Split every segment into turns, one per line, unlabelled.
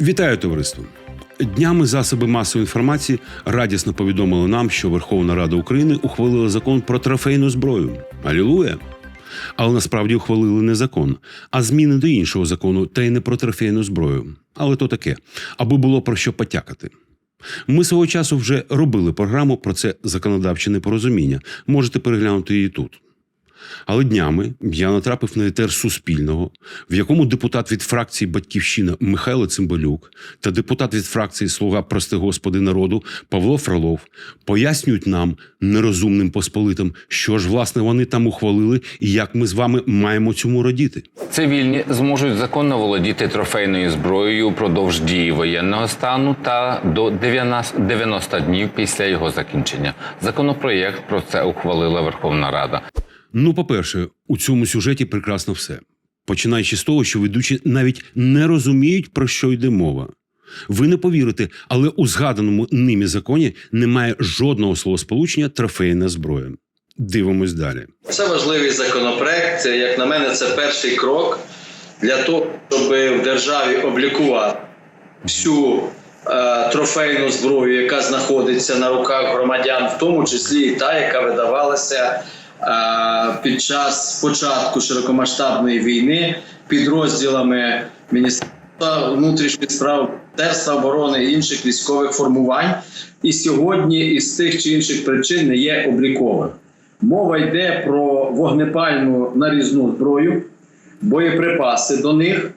Вітаю товариство! Днями засоби масової інформації радісно повідомили нам, що Верховна Рада України ухвалила закон про трофейну зброю. Алілуя! Але насправді ухвалили не закон, а зміни до іншого закону, та й не про трофейну зброю. Але то таке, аби було про що потякати. Ми свого часу вже робили програму про це законодавче непорозуміння. Можете переглянути її тут. Але днями я натрапив на етер Суспільного, в якому депутат від фракції Батьківщина Михайло Цимбалюк та депутат від фракції Слуга прости Господи народу Павло Фролов пояснюють нам, нерозумним посполитим, що ж власне вони там ухвалили і як ми з вами маємо цьому радіти.
Цивільні зможуть законно володіти трофейною зброєю упродовж дії воєнного стану та до 90 90 днів після його закінчення. Законопроєкт про це ухвалила Верховна Рада.
Ну, по-перше, у цьому сюжеті прекрасно все. Починаючи з того, що ведучі навіть не розуміють, про що йде мова. Ви не повірите, але у згаданому ними законі немає жодного словосполучення трофейна зброя. Дивимось далі.
Це важливий законопроект. Як на мене, це перший крок для того, щоб в державі облікувати всю е, трофейну зброю, яка знаходиться на руках громадян, в тому числі і та, яка видавалася під час початку широкомасштабної війни підрозділами Міністерства внутрішніх справ, Міністерства оборони і інших військових формувань, і сьогодні із тих чи інших причин не є облікованим. Мова йде про вогнепальну нарізну зброю, боєприпаси до них.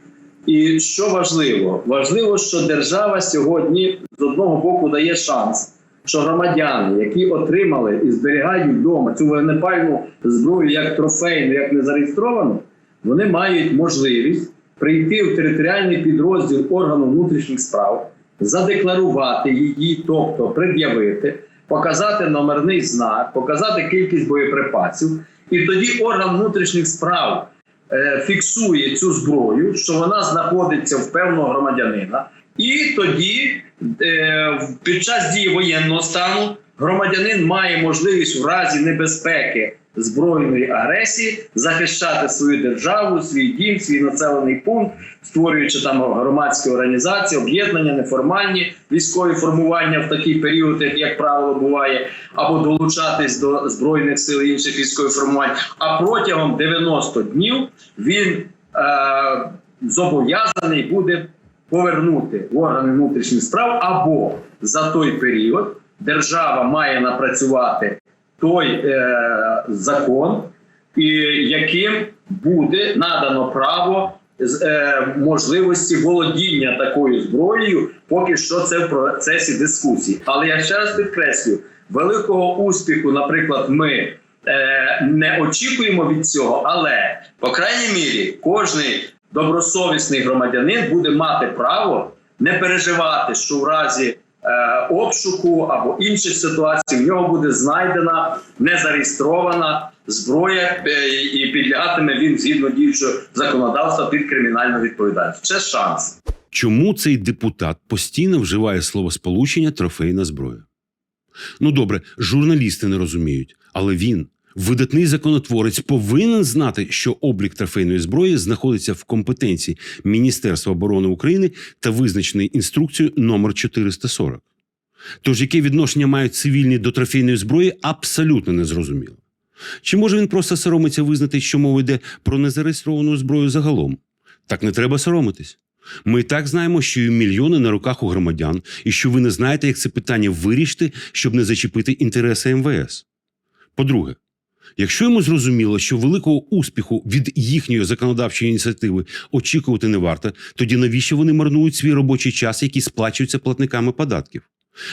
І що важливо? Важливо, що держава сьогодні з одного боку дає шанс, що громадяни, які отримали і зберігають вдома цю вогнепальну зброю як трофейну, як незареєстровану, вони мають можливість прийти в територіальний підрозділ органу внутрішніх справ, задекларувати її, тобто пред'явити, показати номерний знак, показати кількість боєприпасів, і тоді орган внутрішніх справ е, фіксує цю зброю, що вона знаходиться в певного громадянина, і тоді під час дії воєнного стану громадянин має можливість в разі небезпеки збройної агресії захищати свою державу, свій дім, свій населений пункт, створюючи там громадські організації, об'єднання, неформальні військові формування в такий період, як, як правило, буває, або долучатись до збройних сил інших військових формувань. А протягом 90 днів він е, зобов'язаний буде повернути органи внутрішніх справ, або за той період держава має напрацювати той е, закон, і яким буде надано право е, можливості володіння такою зброєю, поки що це в процесі дискусії. Але я ще раз підкреслю, великого успіху, наприклад, ми е, не очікуємо від цього, але по крайній мірі кожний добросовісний громадянин буде мати право не переживати, що в разі е, обшуку або інших ситуацій в нього буде знайдена незареєстрована зброя, е, і підлягатиме він згідно діючого законодавства під кримінальну відповідальність. Це шанс.
Чому цей депутат постійно вживає словосполучення трофейна зброя? Ну добре, журналісти не розуміють, але він, видатний законотворець, повинен знати, що облік трофейної зброї знаходиться в компетенції Міністерства оборони України та визначений інструкцією номер 440. Тож яке відношення мають цивільні до трофейної зброї, абсолютно незрозуміло. Чи може він просто соромиться визнати, що мова йде про незареєстровану зброю загалом? Так не треба соромитись. Ми і так знаємо, що і мільйони на руках у громадян, і що ви не знаєте, як це питання вирішити, щоб не зачепити інтереси МВС. По-друге, якщо йому зрозуміло, що великого успіху від їхньої законодавчої ініціативи очікувати не варто, тоді навіщо вони марнують свій робочий час, який сплачується платниками податків?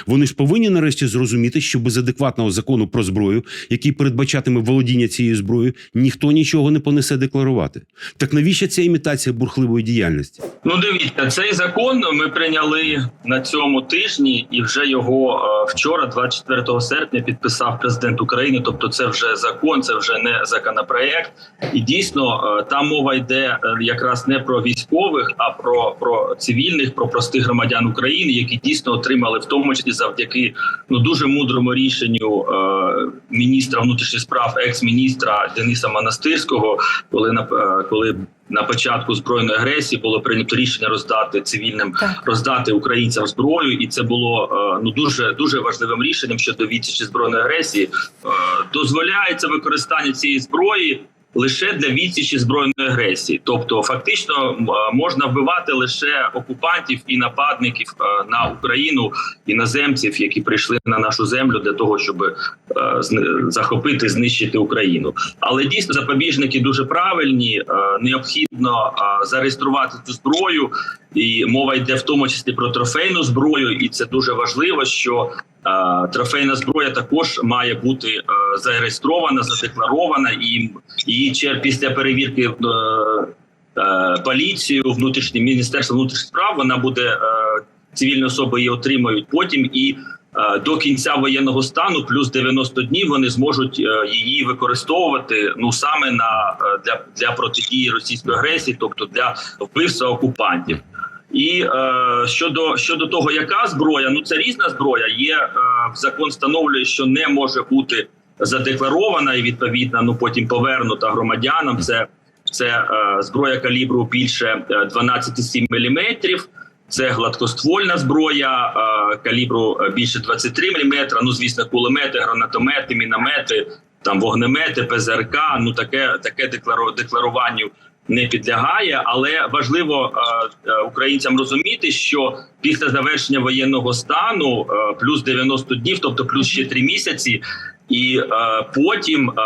Вони ж повинні нарешті зрозуміти, що без адекватного закону про зброю, який передбачатиме володіння цією зброєю, ніхто нічого не понесе декларувати. Так навіщо ця імітація бурхливої діяльності?
Ну, дивіться, цей закон ми прийняли на цьому тижні, і вже його е, вчора, 24 серпня, підписав президент України. Тобто, це вже закон, це вже не законопроект. І дійсно е, там мова йде е, якраз не про військових, а про, про цивільних, про простих громадян України, які дійсно отримали в тому числі завдяки ну дуже мудрому рішенню е, міністра внутрішніх справ, екс-міністра Дениса Монастирського, коли на е, коли на початку збройної агресії було прийнято рішення роздати цивільним
Так.
роздати українцям зброю, і це було е, ну дуже дуже важливим рішенням щодо відсічі збройної агресії. Е, Дозволяється використання цієї зброї лише для відсічі збройної агресії, тобто фактично можна вбивати лише окупантів і нападників е, на Україну іноземців, які прийшли на нашу землю для того, щоб е, захопити, знищити Україну. Але дійсно запобіжники дуже правильні. Е, Необхідно зареєструвати цю зброю, і мова йде в тому числі про трофейну зброю, і це дуже важливо, що трофейна зброя також має бути е, зареєстрована, задекларована, і її чер після перевірки е, е, поліцію, внутрішнє міністерство внутрішніх справ вона буде е, цивільні особи її отримають потім і. е, До кінця воєнного стану, плюс 90 днів, вони зможуть е, її використовувати ну саме на е, для, для протидії російської агресії, тобто для вбивства окупантів. І е, щодо щодо того, яка зброя, ну це різна зброя. Є е, закон встановлює, що не може бути задекларована і відповідно ну потім повернута громадянам. Це це е, зброя калібру більше е, 12,7 мм. Це гладкоствольна зброя е, калібру е, більше 23 мм. Ну звісно, кулемети, гранатомети, міномети, там вогнемети, ПЗРК. Ну таке таке деклару, декларуванню не підлягає, але важливо е, е, українцям розуміти, що після завершення воєнного стану е, плюс 90 днів, тобто плюс ще 3 місяці. І е, потім, е,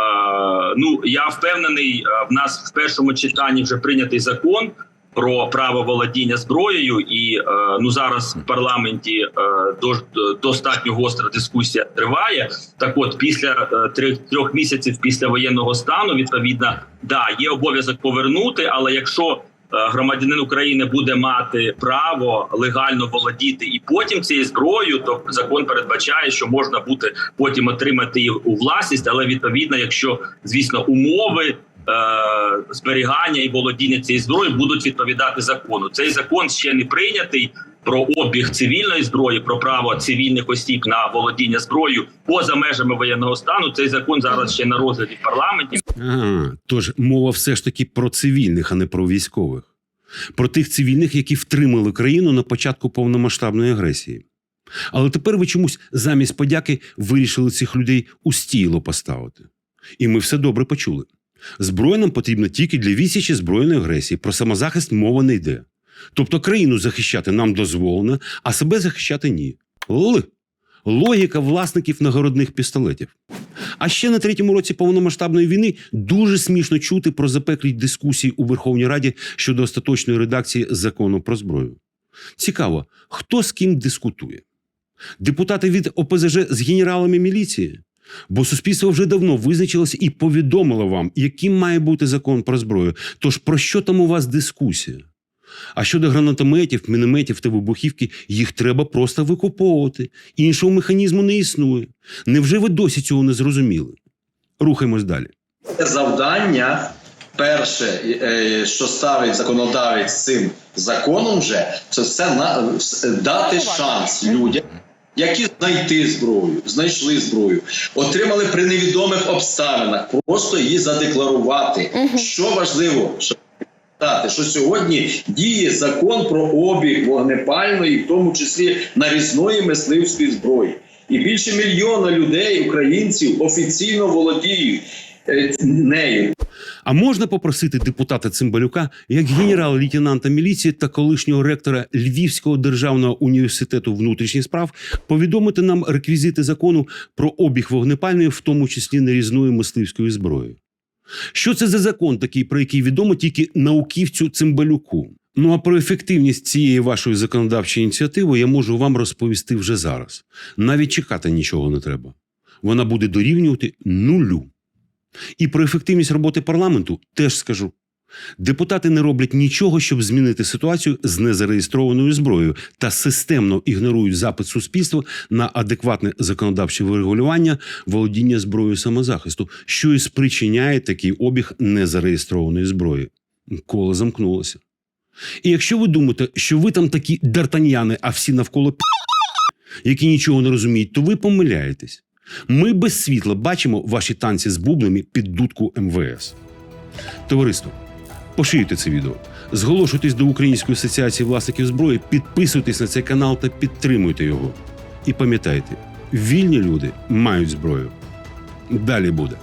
ну я впевнений, в нас в першому читанні вже прийнятий закон про право володіння зброєю, і е, ну зараз в парламенті е, до, достатньо гостра дискусія триває. Так, от після е, трьох, трьох місяців після воєнного стану, відповідно, да, є обов'язок повернути, але якщо Громадянин України буде мати право легально володіти і потім цією зброєю, то закон передбачає, що можна буде потім отримати її у власність, але відповідно, якщо звісно умови зберігання і володіння цієї зброї будуть відповідати закону. Цей закон ще не прийнятий про обіг цивільної зброї, про право цивільних осіб на володіння зброєю поза межами воєнного стану. Цей закон зараз ще на розгляді в парламенті.
Ага, тож мова все ж таки про цивільних, а не про військових. Про тих цивільних, які втримали країну на початку повномасштабної агресії. Але тепер ви чомусь замість подяки вирішили цих людей у стіло поставити. І ми все добре почули. Зброя нам потрібна тільки для відсічі збройної агресії. Про самозахист мова не йде. Тобто країну захищати нам дозволено, а себе захищати ні. Л. Логіка власників нагородних пістолетів. А ще на третьому році повномасштабної війни дуже смішно чути про запеклі дискусії у Верховній Раді щодо остаточної редакції закону про зброю. Цікаво, хто з ким дискутує? Депутати від ОПЗЖ з генералами міліції? Бо суспільство вже давно визначилось і повідомило вам, яким має бути закон про зброю. Тож про що там у вас дискусія? А щодо гранатометів, мінометів та вибухівки, їх треба просто викуповувати. Іншого механізму не існує. Невже ви досі цього не зрозуміли? Рухаємось далі.
завдання. Перше, е, що ставить законодавець цим законом, вже це все на дати шанс людям, які знайти зброю, знайшли зброю, отримали при невідомих обставинах, просто її задекларувати. Що важливо, що пам'ятати, що сьогодні діє закон про обіг вогнепальної, в тому числі нарізної мисливської зброї. І більше мільйона людей, українців, офіційно володіють е, нею.
А можна попросити депутата Цимбалюка, як генерал-лейтенанта міліції та колишнього ректора Львівського державного університету внутрішніх справ повідомити нам реквізити закону про обіг вогнепальної, в тому числі нарізної мисливської зброї? Що це за закон такий, про який відомо тільки науківцю Цимбалюку? Ну а про ефективність цієї вашої законодавчої ініціативи я можу вам розповісти вже зараз. Навіть чекати нічого не треба. Вона буде дорівнювати нулю. І про ефективність роботи парламенту теж скажу. Депутати не роблять нічого, щоб змінити ситуацію з незареєстрованою зброєю та системно ігнорують запит суспільства на адекватне законодавче врегулювання володіння зброєю самозахисту, що і спричиняє такий обіг незареєстрованої зброї. Коло замкнулося. І якщо ви думаєте, що ви там такі дартаньяни, а всі навколо які нічого не розуміють, то ви помиляєтесь. Ми без світла бачимо ваші танці з бубнами під дудку МВС. Товариство, Поширюйте це відео. Зголошуйтесь до Української асоціації власників зброї, підписуйтесь на цей канал та підтримуйте його. І пам'ятайте, вільні люди мають зброю. Далі буде.